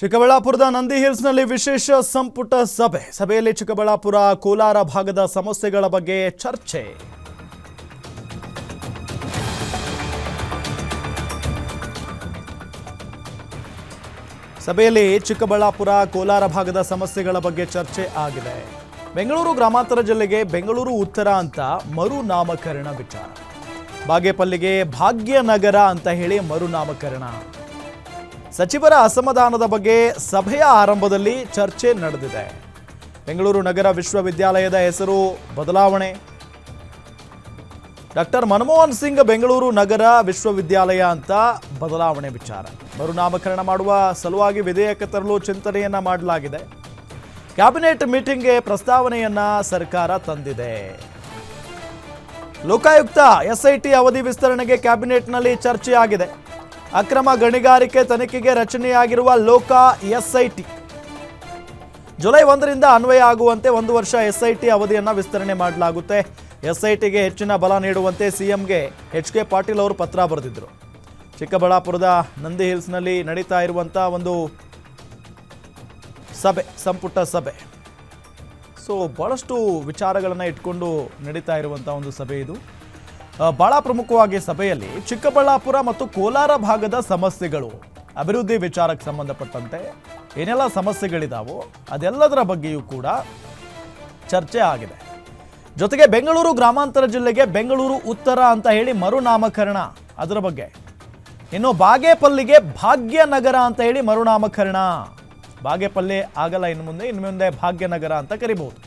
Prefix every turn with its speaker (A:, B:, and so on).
A: ಚಿಕ್ಕಬಳ್ಳಾಪುರದ ನಂದಿ ಹಿಲ್ಸ್ನಲ್ಲಿ ವಿಶೇಷ ಸಂಪುಟ ಸಭೆ. ಸಭೆಯಲ್ಲಿ ಚಿಕ್ಕಬಳ್ಳಾಪುರ, ಕೋಲಾರ ಭಾಗದ ಸಮಸ್ಯೆಗಳ ಬಗ್ಗೆ ಚರ್ಚೆ. ಸಭೆಯಲ್ಲಿ ಚಿಕ್ಕಬಳ್ಳಾಪುರ, ಕೋಲಾರ ಭಾಗದ ಸಮಸ್ಯೆಗಳ ಬಗ್ಗೆ ಚರ್ಚೆ ಆಗಿದೆ. ಬೆಂಗಳೂರು ಗ್ರಾಮಾಂತರ ಜಿಲ್ಲೆಗೆ ಬೆಂಗಳೂರು ಉತ್ತರ ಅಂತ ಮರು ನಾಮಕರಣ ವಿಚಾರ. ಬಾಗೇಪಲ್ಲಿಗೆ ಭಾಗ್ಯನಗರ ಅಂತ ಹೇಳಿ ಮರುನಾಮಕರಣ. ಸಚಿವರ ಅಸಮಾಧಾನದ ಬಗ್ಗೆ ಸಭೆಯ ಆರಂಭದಲ್ಲಿ ಚರ್ಚೆ ನಡೆದಿದೆ. ಬೆಂಗಳೂರು ನಗರ ವಿಶ್ವವಿದ್ಯಾಲಯದ ಹೆಸರು ಬದಲಾವಣೆ. ಡಾಕ್ಟರ್ ಮನಮೋಹನ್ ಸಿಂಗ್ ಬೆಂಗಳೂರು ನಗರ ವಿಶ್ವವಿದ್ಯಾಲಯ ಅಂತ ಬದಲಾವಣೆ ವಿಚಾರ. ಮರುನಾಮಕರಣ ಮಾಡುವ ಸಲುವಾಗಿ ವಿಧೇಯಕ ತರಲು ಚಿಂತನೆಯನ್ನ ಮಾಡಲಾಗಿದೆ. ಕ್ಯಾಬಿನೆಟ್ ಮೀಟಿಂಗ್ಗೆ ಪ್ರಸ್ತಾವನೆಯನ್ನ ಸರ್ಕಾರ ತಂದಿದೆ. ಲೋಕಾಯುಕ್ತ ಎಸ್ಐಟಿ ಅವಧಿ ವಿಸ್ತರಣೆಗೆ ಕ್ಯಾಬಿನೆಟ್ನಲ್ಲಿ ಚರ್ಚೆಯಾಗಿದೆ. ಅಕ್ರಮ ಗಣಿಗಾರಿಕೆ ತನಿಖೆಗೆ ರಚನೆಯಾಗಿರುವ ಲೋಕ ಎಸ್ಐಟಿ. ಜುಲೈ ಒಂದರಿಂದ ಅನ್ವಯ ಆಗುವಂತೆ ಒಂದು ವರ್ಷ ಎಸ್ಐಟಿ ಅವಧಿಯನ್ನು ವಿಸ್ತರಣೆ ಮಾಡಲಾಗುತ್ತೆ. ಎಸ್ಐಟಿಗೆ ಹೆಚ್ಚಿನ ಬಲ ನೀಡುವಂತೆ ಸಿಎಂಗೆ ಎಚ್ ಕೆ ಪಾಟೀಲ್ ಅವರು ಪತ್ರ ಬರೆದಿದ್ದರು ಚಿಕ್ಕಬಳ್ಳಾಪುರದ ನಂದಿ ಹಿಲ್ಸ್ನಲ್ಲಿ ನಡೀತಾ ಇರುವಂಥ ಒಂದು ಸಭೆ, ಸಂಪುಟ ಸಭೆ. ಸೊ ಭಾಳಷ್ಟು ವಿಚಾರಗಳನ್ನು ಇಟ್ಕೊಂಡು ನಡೀತಾ ಇರುವಂಥ ಒಂದು ಸಭೆ ಇದು. ಬಹಳ ಪ್ರಮುಖವಾಗಿ ಸಭೆಯಲ್ಲಿ ಚಿಕ್ಕಬಳ್ಳಾಪುರ ಮತ್ತು ಕೋಲಾರ ಭಾಗದ ಸಮಸ್ಯೆಗಳು, ಅಭಿವೃದ್ಧಿ ವಿಚಾರಕ್ಕೆ ಸಂಬಂಧಪಟ್ಟಂತೆ ಏನೆಲ್ಲ ಸಮಸ್ಯೆಗಳಿದಾವೋ ಅದೆಲ್ಲದರ ಬಗ್ಗೆಯೂ ಕೂಡ ಚರ್ಚೆ ಆಗಿದೆ. ಜೊತೆಗೆ ಬೆಂಗಳೂರು ಗ್ರಾಮಾಂತರ ಜಿಲ್ಲೆಗೆ ಬೆಂಗಳೂರು ಉತ್ತರ ಅಂತ ಹೇಳಿ ಮರುನಾಮಕರಣ, ಅದರ ಬಗ್ಗೆ. ಇನ್ನು ಬಾಗೇಪಲ್ಲಿಗೆ ಭಾಗ್ಯನಗರ ಅಂತ ಹೇಳಿ ಮರುನಾಮಕರಣ. ಬಾಗೇಪಲ್ಲಿ ಆಗಲ್ಲ ಇನ್ನು ಮುಂದೆ ಇನ್ನು ಮುಂದೆ ಭಾಗ್ಯನಗರ ಅಂತ ಕರಿಬಹುದು.